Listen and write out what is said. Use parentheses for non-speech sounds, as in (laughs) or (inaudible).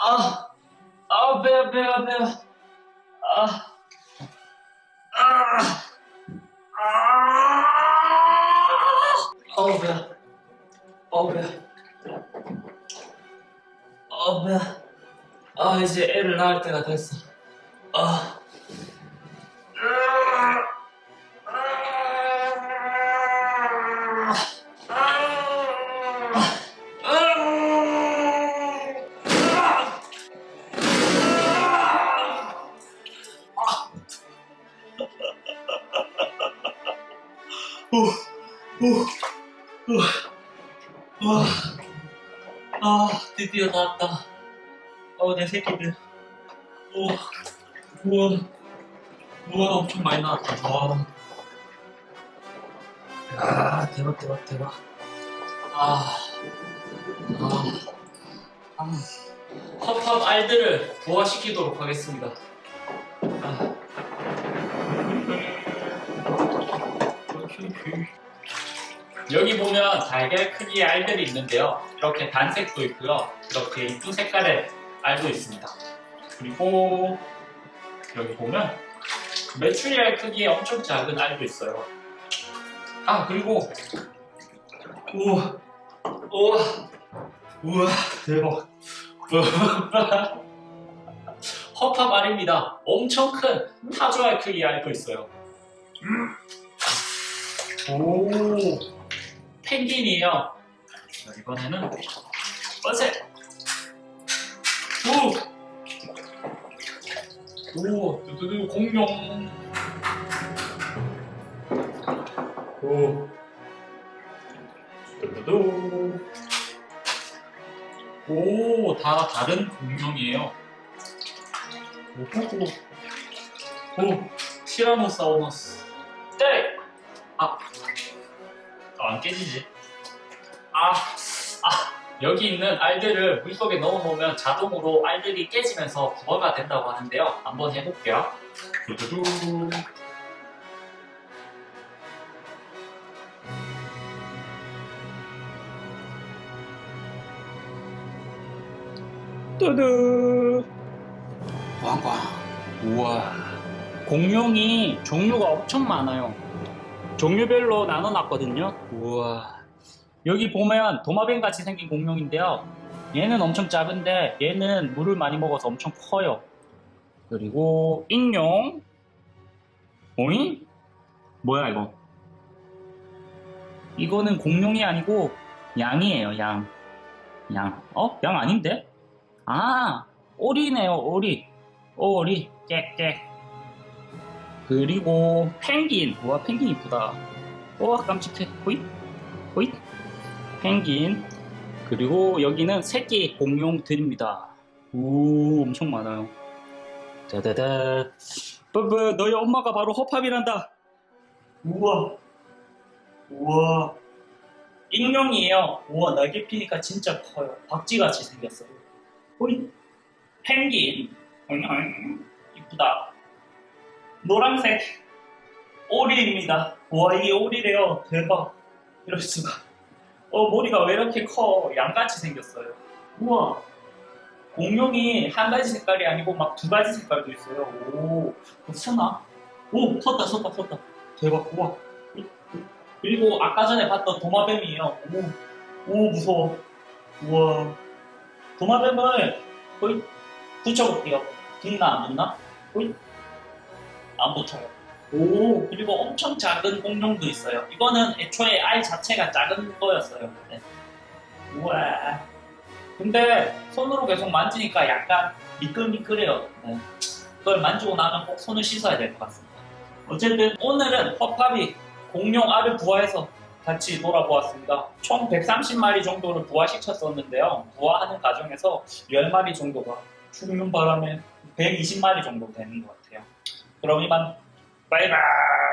아, 아, 배야, 배야, 배야. 아, 아, 아, 어우, 배야. 어우, 배야. 어 우, 배야. 아. 아. 와, 아, 드디어 나왔다. 어, 내 새끼들. 우와, 우와, 우와, 엄청 많이 나왔다. 와. 아, 대박, 대박, 대박. 아, 아, 아. 컵컵 알들을 부화시키도록 하겠습니다. 여기 보면 달걀 크기의 알들이 있는데요. 이렇게 단색도 있고요. 이렇게 이쁜 색깔의 알도 있습니다. 그리고 여기 보면 메추리알 크기의 엄청 작은 알도 있어요. 아 그리고 우와 우와 우와 대박 (laughs) 허팝 알입니다. 엄청 큰 타조알 크기의 알도 있어요. 오 펭귄이에요. 자, 이번에는 어세 오! 오, 두두두 공룡. 오. 두두두. 오, 다 다른 공룡이에요. 오호호. 오, 티라노사우루스. 네! 아, 어, 안 깨지지. 아, 아, 여기 있는 알들을 물속에 넣어놓으면 자동으로 알들이 깨지면서 부어가 된다고 하는데요. 한번 해볼게요. 두두두. 뚜두. 왕왕. 우와. 공룡이 종류가 엄청 많아요. 종류별로 나눠놨거든요. 우와. 여기 보면 도마뱀 같이 생긴 공룡인데요. 얘는 엄청 작은데 얘는 물을 많이 먹어서 엄청 커요. 그리고 익룡. 오잉? 뭐야 이거? 이거는 공룡이 아니고 양이에요, 양. 양. 어? 양 아닌데? 아, 오리네요, 오리. 오리. 깨깨. 그리고 펭귄. 와, 펭귄 이쁘다. 와, 깜찍해. 호잇. 호잇. 펭귄. 그리고 여기는 새끼 공룡들입니다. 오, 엄청 많아요. 짜자자. 뿌뿌, 너희 엄마가 바로 허팝이란다. 우와. 우와. 익룡이에요. 우와, 날개 피니까 진짜 커요. 박쥐같이 생겼어요. 호잇. 펭귄. 이쁘다. 노란색 오리입니다. 와 이게 오리래요. 대박. 이럴 수가. 어 머리가 왜 이렇게 커? 양같이 생겼어요. 우와. 공룡이 한 가지 색깔이 아니고 막 두 가지 색깔도 있어요. 오, 어, 서나? 오, 섰다, 섰다, 섰다. 대박. 우와. 그리고 아까 전에 봤던 도마뱀이에요. 오, 오 무서워. 우와. 도마뱀을 거의 붙여볼게요. 붙나 안 붙나? 거의 안 붙어요. 오, 그리고 엄청 작은 공룡도 있어요. 이거는 애초에 알 자체가 작은 거였어요. 네. 우와. 근데 손으로 계속 만지니까 약간 미끌미끌해요. 네. 그걸 만지고 나면 꼭 손을 씻어야 될 것 같습니다. 어쨌든 오늘은 허팝이 공룡 알을 부화해서 같이 놀아보았습니다. 총 130마리 정도를 부화시켰었는데요. 부화하는 과정에서 10마리 정도가 죽는 바람에 120마리 정도 되는 것 같아요. Grogi man. Bye bye.